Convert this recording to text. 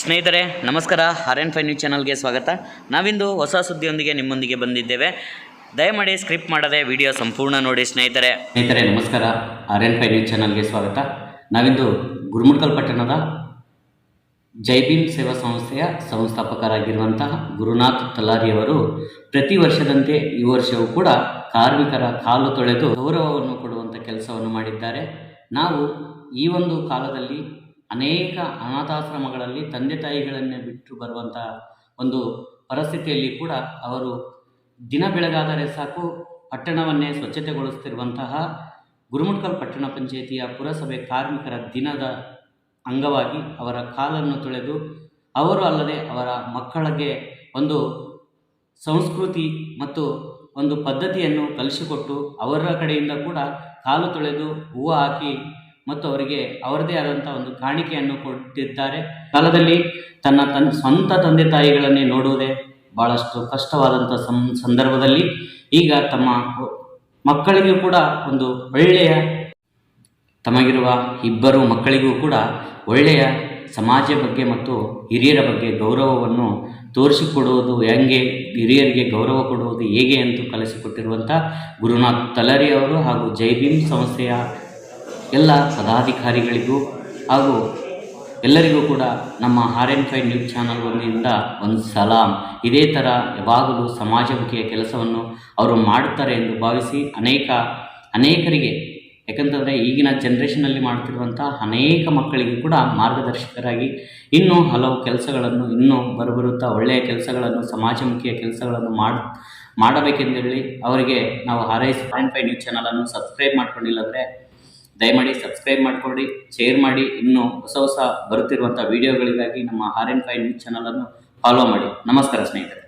ಸ್ನೇಹಿತರೆ, ನಮಸ್ಕಾರ. R N five news ಚಾನಲ್ಗೆ ಸ್ವಾಗತ. ನಾವಿಂದು ಹೊಸ ಸುದ್ದಿಯೊಂದಿಗೆ ನಿಮ್ಮೊಂದಿಗೆ ಬಂದಿದ್ದೇವೆ. ದಯಮಾಡಿ ಸ್ಕ್ರಿಪ್ಟ್ ಮಾಡದೆ ವಿಡಿಯೋ ಸಂಪೂರ್ಣ ನೋಡಿ ಸ್ನೇಹಿತರೆ. ಸ್ನೇಹಿತರೆ, ನಮಸ್ಕಾರ. ಆರ್ ಎನ್ ಫೈ ನ್ಯೂಸ್ ಚಾನಲ್ಗೆ ಸ್ವಾಗತ. ನಾವಿಂದು ಗುರುಮುಡ್ಕಲ್ ಪಟ್ಟಣದ ಜೈಬೀಮ್ ಸೇವಾ ಸಂಸ್ಥೆಯ ಸಂಸ್ಥಾಪಕರಾಗಿರುವಂತಹ ಗುರುನಾಥ್ ತಲಾರಿಯವರು ಪ್ರತಿ ವರ್ಷದಂತೆ ಈ ವರ್ಷವೂ ಕೂಡ ಕಾರ್ಮಿಕರ ಕಾಲು ತೊಳೆದು ಗೌರವವನ್ನು ಕೊಡುವಂಥ ಕೆಲಸವನ್ನು ಮಾಡಿದ್ದಾರೆ. ನಾವು ಈ ಒಂದು ಕಾಲದಲ್ಲಿ ಅನೇಕ ಅನಾಥಾಶ್ರಮಗಳಲ್ಲಿ ತಂದೆ ತಾಯಿಗಳನ್ನೇ ಬಿಟ್ಟು ಬರುವಂಥ ಒಂದು ಪರಿಸ್ಥಿತಿಯಲ್ಲಿ ಕೂಡ ಅವರು ದಿನ ಬೆಳಗಾದರೆ ಸಾಕು ಪಟ್ಟಣವನ್ನೇ ಸ್ವಚ್ಛತೆಗೊಳಿಸುತ್ತಿರುವಂತಹ ಗುರುಮುಟ್ಕಲ್ ಪಟ್ಟಣ ಪಂಚಾಯಿತಿಯ ಪುರಸಭೆ ಕಾರ್ಮಿಕರ ದಿನದ ಅಂಗವಾಗಿ ಅವರ ಕಾಲನ್ನು ತೊಳೆದು ಅವರು ಅಲ್ಲದೆ ಅವರ ಮಕ್ಕಳಿಗೆ ಒಂದು ಸಂಸ್ಕೃತಿ ಮತ್ತು ಒಂದು ಪದ್ಧತಿಯನ್ನು ಕಲಿಸಿಕೊಟ್ಟು ಅವರ ಕಡೆಯಿಂದ ಕೂಡ ಕಾಲು ತೊಳೆದು ಹೂವು ಹಾಕಿ ಮತ್ತು ಅವರಿಗೆ ಅವರದೇ ಆದಂಥ ಒಂದು ಕಾಣಿಕೆಯನ್ನು ಕೊಟ್ಟಿದ್ದಾರೆ. ಕಾಲದಲ್ಲಿ ತನ್ನ ತನ್ನ ಸ್ವಂತ ತಂದೆ ತಾಯಿಗಳನ್ನೇ ನೋಡುವುದೇ ಬಹಳಷ್ಟು ಕಷ್ಟವಾದಂಥ ಸಂದರ್ಭದಲ್ಲಿ ಈಗ ತಮ್ಮ ಮಕ್ಕಳಿಗೂ ಕೂಡ ಒಂದು ಒಳ್ಳೆಯ ತಮಗಿರುವ ಇಬ್ಬರು ಮಕ್ಕಳಿಗೂ ಕೂಡ ಒಳ್ಳೆಯ ಸಮಾಜ ಬಗ್ಗೆ ಮತ್ತು ಹಿರಿಯರ ಬಗ್ಗೆ ಗೌರವವನ್ನು ತೋರಿಸಿಕೊಡುವುದು ಹೆಂಗೆ, ಹಿರಿಯರಿಗೆ ಗೌರವ ಕೊಡುವುದು ಹೇಗೆ ಅಂತ ಕಲಿಸಿಕೊಟ್ಟಿರುವಂಥ ಗುರುನಾಥ್ ತಲರಿ ಅವರು ಹಾಗೂ ಜೈ ಸಂಸ್ಥೆಯ ಎಲ್ಲ ಪದಾಧಿಕಾರಿಗಳಿಗೂ ಹಾಗೂ ಎಲ್ಲರಿಗೂ ಕೂಡ ನಮ್ಮ R N five news channel ಒಂದಿಂದ ಒಂದು ಸಲಾಂ. ಇದೇ ಥರ ಯಾವಾಗಲೂ ಸಮಾಜಮುಖಿಯ ಕೆಲಸವನ್ನು ಅವರು ಮಾಡುತ್ತಾರೆ ಎಂದು ಭಾವಿಸಿ ಅನೇಕ, ಅನೇಕರಿಗೆ, ಯಾಕಂತಂದರೆ ಈಗಿನ ಜನ್ರೇಷನಲ್ಲಿ ಮಾಡ್ತಿರುವಂಥ ಅನೇಕ ಮಕ್ಕಳಿಗೆ ಕೂಡ ಮಾರ್ಗದರ್ಶಕರಾಗಿ ಇನ್ನೂ ಹಲವು ಕೆಲಸಗಳನ್ನು ಇನ್ನೂ ಬರಬರುತ್ತಾ ಒಳ್ಳೆಯ ಕೆಲಸಗಳನ್ನು, ಸಮಾಜಮುಖಿಯ ಕೆಲಸಗಳನ್ನು ಮಾಡಿ, ಮಾಡಬೇಕೆಂದೇಳಿ ಅವರಿಗೆ ನಾವು ಹಾರೈಸಿ ಪಾಯಿಂಟ್ ಫೈ ನ್ಯೂಸ್ ಚಾನಲನ್ನು ಸಬ್ಸ್ಕ್ರೈಬ್ ಮಾಡ್ಕೊಂಡಿಲ್ಲ ಅಂದರೆ ದಯಮಾಡಿ ಸಬ್ಸ್ಕ್ರೈಬ್ ಮಾಡಿಕೊಡಿ ಶೇರ್ ಮಾಡಿ, ಇನ್ನೂ ಹೊಸ ಹೊಸ ಬರುತ್ತಿರುವಂಥ ವಿಡಿಯೋಗಳಿಗಾಗಿ ನಮ್ಮ ಆರ್ ಎನ್ ಫೈವ್ ನ್ಯೂಸ್ ಚಾನಲನ್ನು ಫಾಲೋ ಮಾಡಿ. ನಮಸ್ಕಾರ ಸ್ನೇಹಿತರೆ.